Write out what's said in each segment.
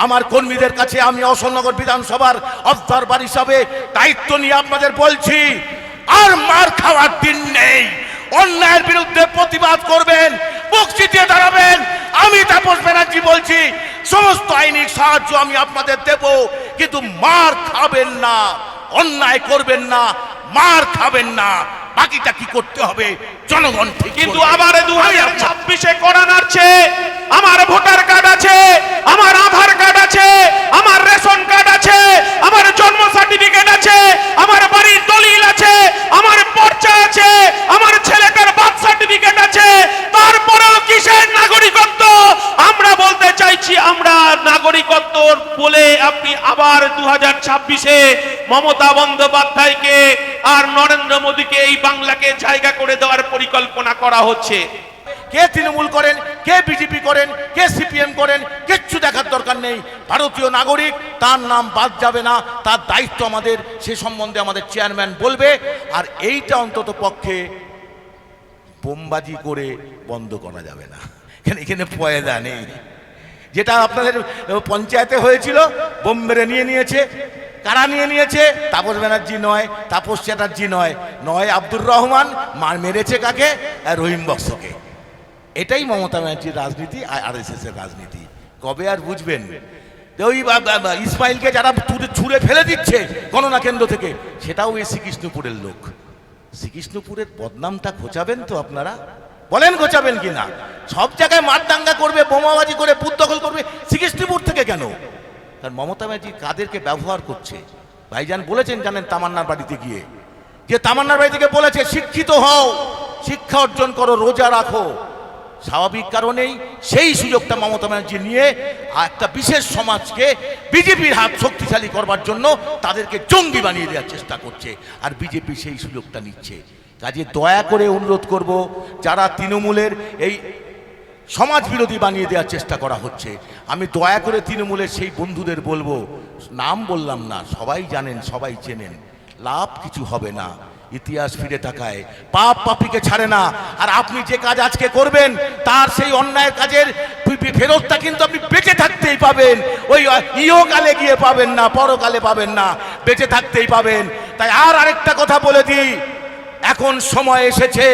আমার কর্মীদের কাছে আমি অশোকনগর বিধানসভার অবজারভার হিসাবে দায়িত্ব নিয়ে আপনাদের বলছি আর মার খাওয়ার দিন নেই। অন্যায়ের বিরুদ্ধে প্রতিবাদ করবেন বুক চিতিয়ে দাঁড়াবেন আমি তাপস ব্যানার্জি বলছি সমস্ত আইনি সাহায্য আমি আপনাদের দেব কিন্তু মার খাবেন না অন্যায় করবেন না মার খাবেন না বাকিটা কি করতে হবে জনগণ কিন্তু আমার দু হাজার ছাব্বিশে করা নাড়ছে আমার ভোটার কার্ড আছে আমার আধার কার্ড আছে, আমার রেশন কার্ড আছে, আমার জন্ম সার্টিফিকেট আছে, আমার বাড়ির দলিল আছে, আমার পর্চা আছে, আমার ছেলেটার বার্থ সার্টিফিকেট আছে। তারপরেও কিসের নাগরিকত্ব? আমরা বলতে চাইছি, আমরা নাগরিকত্ব বলে আপনি আবার দু হাজার ছাব্বিশে মমতা বন্দ্যোপাধ্যায়কে আর নরেন্দ্র মোদীকে এই বাংলাকে জায়গা করে দেওয়ার পরিকল্পনা করা হচ্ছে। কে তৃণমূল করেন? কে বিজেপি করেন, কে সিপিএম করেন, কিচ্ছু দেখার দরকার নেই। ভারতীয় নাগরিক, তার নাম বাদ যাবে না, তার দায়িত্ব আমাদের, সে সম্বন্ধে আমাদের চেয়ারম্যান বলবে। আর এইটা অন্তত পক্ষে বোমবাজি করে বন্ধ করা যাবে না। কেন এখানে পয়দা নেই। যেটা আপনাদের পঞ্চায়েতে হয়েছিল, বোম মেরে নিয়ে নিয়েছে। কারা নিয়ে নিয়েছে? তাপস ব্যানার্জি নয়, তাপস চ্যাটার্জি নয়। নয় আব্দুর রহমান, মার মেরেছে কাকে? রহিম বক্সকে। এটাই মমতা ব্যানার্জির রাজনীতি আর আর এস এর রাজনীতি। কবে আর বুঝবেন? ওই ইসমাইলকে যারা ছুঁড়ে ফেলে দিচ্ছে গণনা কেন্দ্র থেকে, সেটাও এই শ্রীকৃষ্ণপুরের লোক। শ্রীকৃষ্ণপুরের বদনামটা ঘোচাবেন তো আপনারা? বলেন ঘোচাবেন কি না? সব জায়গায় মারদাঙ্গা করবে, বোমাবাজি করে, বুথ দখল করবে, শ্রীকৃষ্ণপুর থেকে কেন? কারণ মমতা ব্যানার্জি কাদেরকে ব্যবহার করছে? ভাইজান বলেছেন জানেন তামান্নার বাড়িতে গিয়ে। যে তামান্নার বাড়ি থেকে বলেছে, শিক্ষিত হও, শিক্ষা অর্জন করো, রোজা রাখো। স্বাভাবিক কারণেই সেই সুযোগটা মমতা ব্যানার্জি নিয়ে একটা বিশেষ সমাজকে, বিজেপির হাত শক্তিশালী করবার জন্য তাদেরকে জঙ্গি বানিয়ে দেওয়ার চেষ্টা করছে। আর বিজেপি সেই সুযোগটা নিচ্ছে। কাজে দয়া করে অনুরোধ করব, যারা তৃণমূলের এই সমাজ বিরোধী বানিয়ে দেওয়ার চেষ্টা করা হচ্ছে, আমি দয়া করে তৃণমূলের সেই বন্ধুদের বলব, নাম বললাম না, সবাই জানেন, সবাই চেনেন, লাভ কিছু হবে না। ইতিহাস ফিরে তাকায়। পাপ পাপিকে ছাড়ে না। আর আপনি যে কাজ আজকে করবেন, তার সেই অন্যায়ের কাজের ফেরতটা কিন্তু আপনি বেঁচে থাকতেই পাবেন। ওই ইহকালে গিয়ে পাবেন না, পরকালে পাবেন না, বেঁচে থাকতেই পাবেন। তাই আর আরেকটা কথা বলে দিই। এখন সময় এসেছে।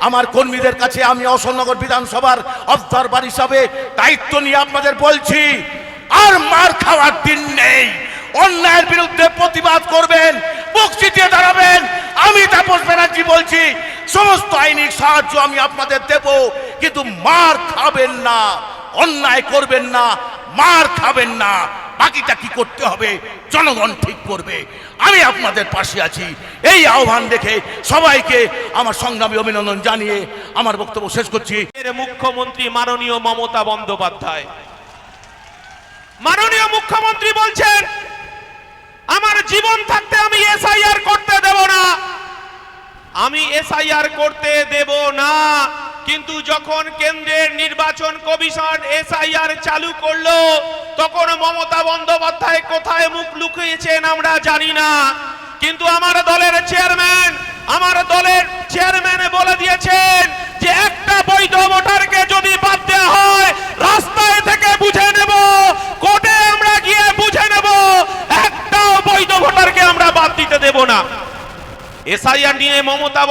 আমার কর্মীদের কাছে আমি অশোকনগর বিধানসভার অবজারভার হিসাবে দায়িত্ব নিয়ে আপনাদের বলছি, আর মার খাওয়ার দিন নেই। অন্যায়ের বিরুদ্ধে প্রতিবাদ করবেন বুক চিতিয়ে দাঁড়াবেন। আমি তাপস ব্যানার্জি বলছি, সমস্ত আইনি সাহায্য আমি আপনাদের দেব, কিন্তু মার খাবেন না, অন্যায় করবেন না, মার খাবেন না। বাকিটা কি করতে হবে? জনগণ ঠিক করবে। আমি আপনাদের পাশে আছি। এই আহ্বান দেখে সবাইকে আমার সংগ্রামী অভিনন্দন জানিয়ে আমার বক্তব্য শেষ করছি। মুখ্যমন্ত্রী মাননীয় মমতা বন্দ্যোপাধ্যায়। মাননীয় মুখ্যমন্ত্রী বলছেন আমার জীবন থাকতে আমি এসআইআর করতে দেব না। আমি এসআইআর করতে দেব না। কিন্তু যখন কেন্দ্রের নির্বাচন কমিশন এসআইআর চালু করল, তখন মমতা বন্দ্যোপাধ্যায় কোথায় মুখ লুকিয়েছেন আমরা জানি না। কিন্তু আমার দলের চেয়ারম্যান, আমার দলের চেয়ারম্যান বলে দিয়েছেন যে একটা বৈধ ভোটারকে যদি বাদ দেওয়া হয় রাস্তায় থেকে বুঝে নেব কোর্টে আমরা গিয়ে বুঝে নেব একটাও বৈধ ভোটারকে আমরা বাদ দিতে দেব না এসআইআর নিয়ে মমতা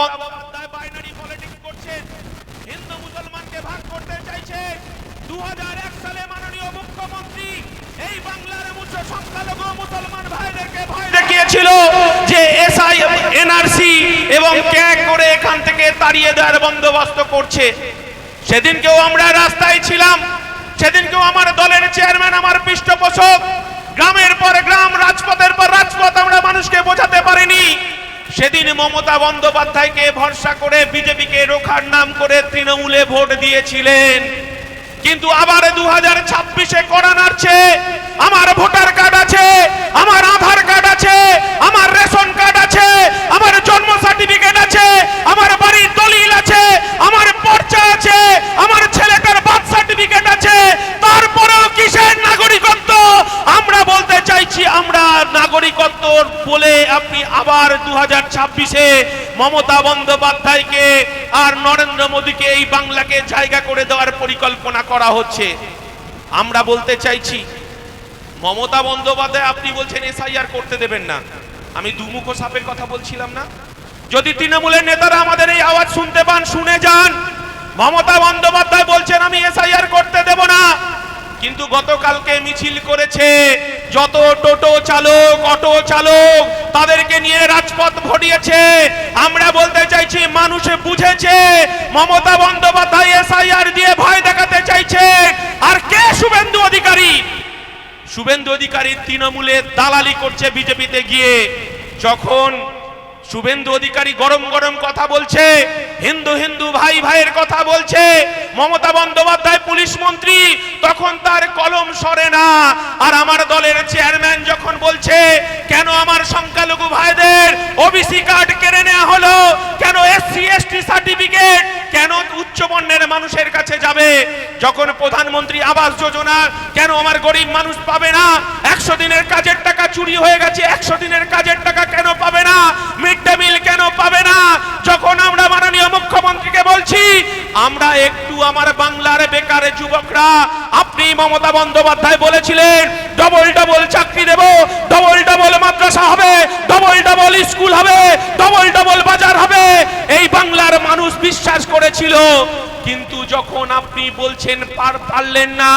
এবং ক্যাক করে এখান থেকে তাড়িয়ে দেওয়ার বন্দোবস্ত করছে। সেদিনকেও আমরা রাস্তায় ছিলাম। সেদিনকেও আমার দলের চেয়ারম্যান আমার পৃষ্ঠপোষক। গ্রামের পর গ্রাম রাজপথের পর রাজপথ আমরা মানুষকে বোঝাতে পারিনি সেদিন মমতা বন্দ্যোপাধ্যায়কে ভরসা করে বিজেপিকে রোখার নাম করে তৃণমূলে ভোট দিয়েছিলেন। কিন্তু আবার দু হাজার ছাব্বিশে করা নাড়ছে আমার ভোটার কার্ড আছে, আমার আধার কার্ড আছে আমার রেশন কার্ড আছে আমার জন্ম সার্টিফিকেট আছে আমার বাড়ির দলিল আছে আমার পর্চা আছে আমার ছেলেটার বার্থ সার্টিফিকেট আছে তারপরেও কিসের নাগরিকত্ব আমরা বলতে চাইছি আমরা নাগরিকত্ব বলে আপনি আবার দু হাজার ছাব্বিশে মমতা বন্দ্যোপাধ্যায়কে আর নরেন্দ্র মোদীকে এই বাংলাকে জায়গা করে দেওয়ার পরিকল্পনা করা হচ্ছে। আমরা বলতে চাইছি, মমতা বন্দ্যোপাধ্যায় আপনি বলছেন এসআইআর করতে দেবেন না। আমি দুমুখ সাপের কথা বলছিলাম না? যদি তৃণমূলের নেতারা আমাদের এই আওয়াজ শুনতে পান, শুনে যান। মমতা বন্দ্যোপাধ্যায় বলছেন, আমি এসআইআর করতে দেব না। কিন্তু গতকালকে মিছিল করেছে যত টোটো চালক, অটো চালক, তাদেরকে নিয়ে রাজপথ ভরিয়েছে। আমরা বলতে চাইছি, মানুষে বুঝেছে, মমতা বন্দ্যোপাধ্যায় এসআইআর দিয়ে ভয় দেখাতে চাইছে। আর কে শুভেন্দু অধিকারী? শুভেন্দু অধিকারী তৃণমূলে দালালি করছে বিজেপিতে গিয়ে। যখন শুভেন্দু অধিকারী গরম গরম কথা বলছে, হিন্দু হিন্দু ভাই ভাইয়ের কথা বলছে মমতা বন্দ্যোপাধ্যায় পুলিশ মন্ত্রী, তখন তার কলম সরে না। আর আমার দলের চেয়ারম্যান যখন বলছে, কেন আমার সংখ্যালঘু ভাইদের ওবিসি কার্ড কেড়ে নেওয়া হলো? কেন এসসি এসটি সার্টিফিকেট কেন উচ্চ বর্ণের মানুষের কাছে যাবে? যখন প্রধানমন্ত্রী আবাস যোজনা, কেন আমার গরিব মানুষ পাবে না? একশো দিনের কাজের টাকা চুরি হয়ে গেছে, একশো দিনের কাজের টাকা কেন পাবে না? মিড ডে মিল কেন পাবে না? যখন আমরা মাননীয় মুখ্যমন্ত্রীকে বলছি, আমরা একটু আমার বাংলার বেকার যুবকরা, আপনি মমতা বন্দ্যোপাধ্যায় বলেছিলেন ডবল ডবল চাকরি দেব ডবল ডবল মাদ্রাসা হবে ডবল ডবল স্কুল হবে ডবল ডবল বাজার হবে। এই বাংলার মানুষ বিশ্বাস করেছিল, কিন্তু যখন আপনি বলছেন পার পারলেন না,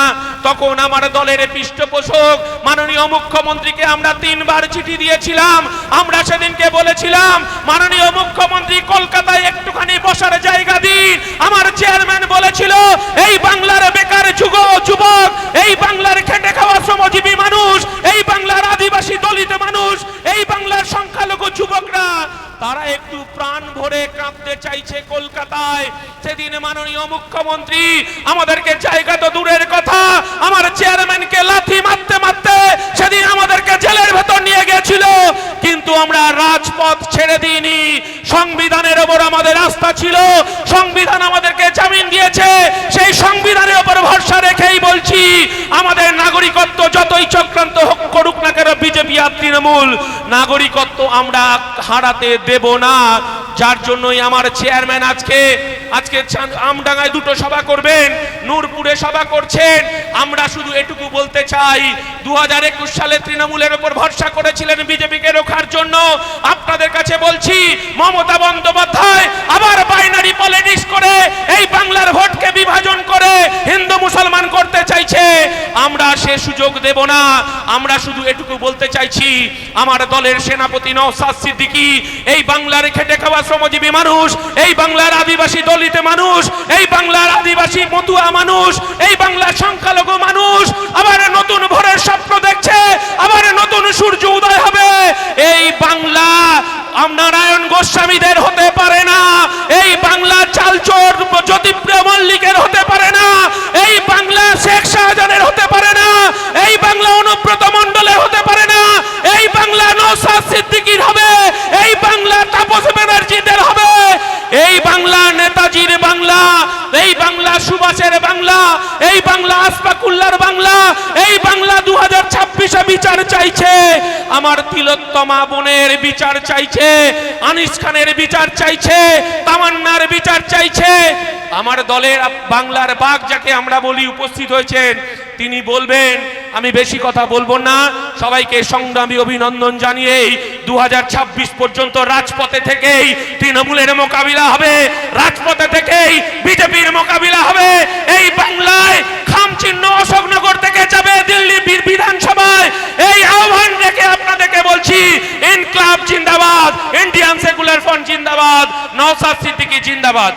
তখন আমার দলের পৃষ্ঠপোষক, মাননীয় মুখ্যমন্ত্রীকে আমরা তিনবার চিঠি দিয়েছিলাম, আমরা সেদিনকে বলেছিলাম, মাননীয় মুখ্যমন্ত্রী কলকাতায় বসার জায়গা দিন। আমার চেয়ারম্যান বলেছিল, এই বাংলার বেকার যুগ, যুবক, এই বাংলার খেটে খাওয়া শ্রমজীবী মানুষ, এই বাংলার আদিবাসী দলিত মানুষ, এই বাংলার সংখ্যালঘু যুবকরা, তারা একটু প্রাণ ভরে কাঁদতে চাইছে কলকাতায়। সেদিন মাননীয় মুখ্যমন্ত্রী, আমাদেরকে জায়গা তো দূরের কথা, আমার চেয়ারম্যানকে লাথি মারতে মারতে সেদিন আমাদেরকে জেলের ভেতর নিয়ে গেছিল কিন্তু আমরা রাজপথ ছেড়ে দিইনি। সংবিধানের ওপর আমাদের আস্থা ছিল, সংবিধান আমাদেরকে জামিন দিয়েছে, সেই সংবিধানের ওপর ভরসা রেখেই বলছি, আমাদের নাগরিকত্ব যতই চক্রান্ত হোক করুক না কেন, বিজেপি আর তৃণমূল, নাগরিকত্ব আমরা হারাতে দেব না। যার জন্যই আমার চেয়ারম্যান আজকে আজকে আমডাঙ্গায় দুটো সভা করবেন। সভা করছেন। আমরা শুধু এটুকু বলতে চাই দু হাজার একুশ সালে তৃণমূলের উপর ভরসা করেছিলেন বিজেপিকে রোখার জন্য। আপনাদের কাছে বলছি, মমতা বন্দ্যোপাধ্যায় আবার বাইনারি পলিটিক্স করে এই বাংলার ভোটকে বিভাজন করে হিন্দু মুসলমান করতে চাইছে। আমরা সে সুযোগ দেব না। আমরা শুধু এটুকু বলতে চাইছি, আমার দলের সেনাপতি নওসাদ সিদ্দিকী, এই বাংলার খেটে খাওয়া শ্রমজীবী মানুষ, এই বাংলার আদিবাসী দলিত মানুষ, এই বাংলার আদিবাসী মতুয়া মানুষ, এই বাংলার সংখ্যালঘু মানুষ, আবার নতুন ভোরের স্বপ্ন দেখছে আবার নতুন সূর্য উদয় হবে এই বাংলা আম নারায়ণ গোস্বামীদের হতে পারে না এই বাংলা চালচোর জ্যোতিপ্রিয় মল্লিকের হতে পারে না এই বাংলা শেখ শাহজাহানের হতে পারে না এই বাংলা অনুব্রত মণ্ডলের হতে পারে না এই বাংলা নৌসাদ সিদ্দিকীর হবে, এই বাংলা তাপস ব্যানার্জিদের হবে, এই বাংলা নেতাজির বাংলা, এই বাংলা সুভাষের বাংলা, এই বাংলা আসফাকুল্লার বাংলা, এই বাংলা দু হাজার ছাব্বিশে বিচার চাইছে, আমার তিলোত্তমা বোনের বিচার চাইছে, আনিস খানের বিচার চাইছে, তামান্নার বিচার চাইছে, আমার দলের বাংলার বাঘ যাকে আমরা বলি উপস্থিত হয়েছেন, তিনি বলবেন আমি বেশি কথা বলব না। সবাইকে সংগ্রামী অভিনন্দন জানিয়েই দুহাজার ছাব্বিশ পর্যন্ত রাজপথে থেকেই তৃণমূলের মোকাবিলা হবে। রাজপথে থেকেই বিজেপির মোকাবিলা হবে। এই বাংলায় খামচিহ্ন অশোকনগর থেকে যাবে দিল্লি বিধানসভায়। এই আহ্বান রেখে আপনাদেরকে বলছি, ইনক্লাব জিন্দাবাদ, ইন্ডিয়ান সেকুলার ফ্রন্ট জিন্দাবাদ নওসাদ সিদ্দিকি জিন্দাবাদ।